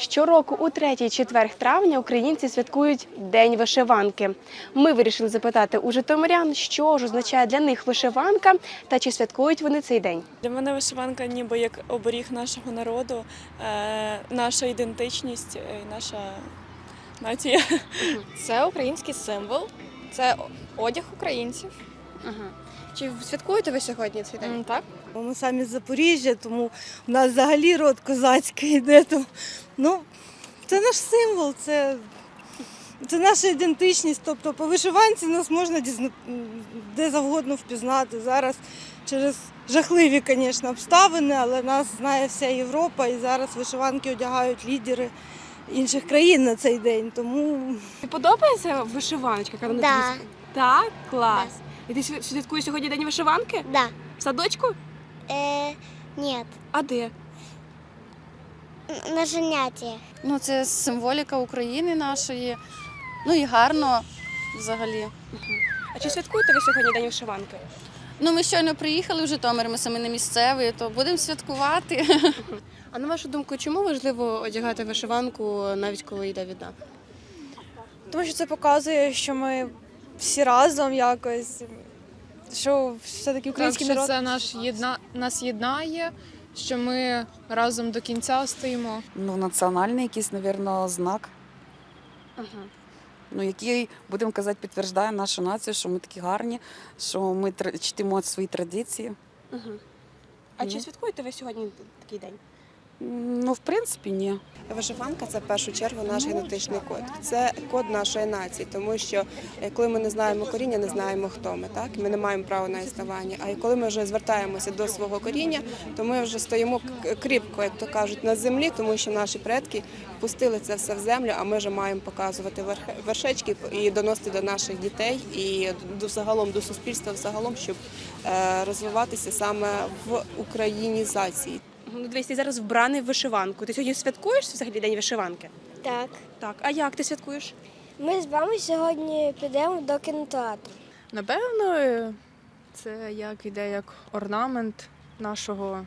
Щороку у третій четверг травня українці святкують День вишиванки. Ми вирішили запитати у житомирян, що ж означає для них вишиванка та чи святкують вони цей день. Для мене вишиванка ніби як оберіг нашого народу, е, наша ідентичність, е, наша нація. Це український символ, це одяг українців. Чи святкуєте ви сьогодні цей М, Так? Бо Ми самі з Запоріжжя, тому в нас взагалі род козацький йде. То, ну, це наш символ, це, це наша ідентичність. Тобто по вишиванці нас можна дізна... де завгодно впізнати. Зараз через жахливі, звісно, обставини, але нас знає вся Європа і зараз вишиванки одягають лідери інших країн на цей день. Тому подобається вишиваночка? яка Да. тобі? Так, клас. І ти свя- святкуєш сьогодні день вишиванки? Да. В садочку? Э, нет. А де? Н- На заняттях. Ну, це символіка України нашої. Ну і гарно взагалі. А чи святкуєте ви сьогодні день вишиванки? Ну, ми щойно приїхали в Житомир, ми самі не місцеві, то будемо святкувати. А на вашу думку, чому важливо одягати вишиванку навіть коли йде війна? Тому що це показує, що ми всі разом якось, що все-таки Так, український що народ. це наш єдна... нас єднає, що ми разом до кінця стоїмо. Ну, національний якийсь, мабуть, знак, ну, який, будемо казати, підтверджує нашу націю, що ми такі гарні, що ми чтимо свої традиції. А чи святкуєте ви сьогодні такий день? Ну, в принципі, ні. Вишиванка це в першу чергу наш генетичний код. Це код нашої нації, тому що е, коли ми не знаємо коріння, не знаємо, хто ми. Так ми не маємо права на існування. А коли ми вже звертаємося до свого коріння, то ми вже стоїмо кріпко, як то кажуть, на землі, тому що наші предки пустили це все в землю. А ми вже маємо показувати вершечки і доносити до наших дітей і до загалом до суспільства, взагалом, щоб е, розвиватися саме в українізації. Ну, дивись, ти зараз вбраний в вишиванку. Ти сьогодні святкуєш взагалі день вишиванки? Так. Так. А як ти святкуєш? Ми з вами сьогодні підемо до кінотеатру. Напевно, це як іде як орнамент нашого,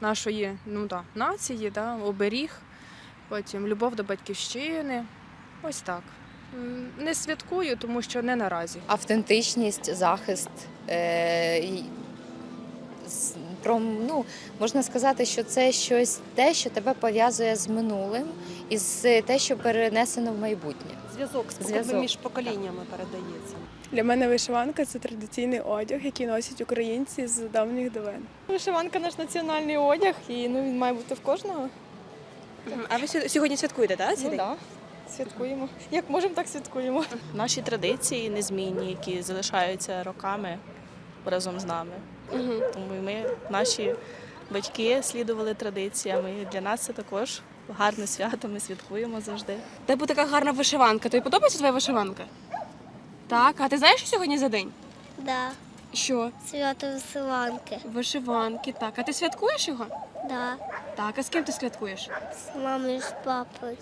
нашої ну, да, нації, да, оберіг, потім любов до батьківщини. Ось так. Не святкую, тому що не наразі. автентичність, захист. Е, про, ну, можна сказати, що це щось те, що тебе пов'язує з минулим і з те, що перенесено в майбутнє. Зв'язок Зв'язок. між поколіннями передається. Для мене вишиванка це традиційний одяг, який носять українці з давніх давен. Вишиванка наш національний одяг, і ну, він має бути в кожного. А ви сьо- сьогодні святкуєте, так? Ну, да. Святкуємо. Як можемо, так святкуємо. Наші традиції незмінні, які залишаються роками разом з нами. Тому і ми, наші батьки, слідували традиціям. І для нас це також гарне свято. Ми святкуємо завжди. Тебе така гарна вишиванка. Тобі подобається твоя вишиванка? Так, а ти знаєш, що сьогодні за день? Да. Що? Свято висиланки. Вишиванки, так. А ти святкуєш його? Да. Так, а з ким ти святкуєш? З мамою, з папою.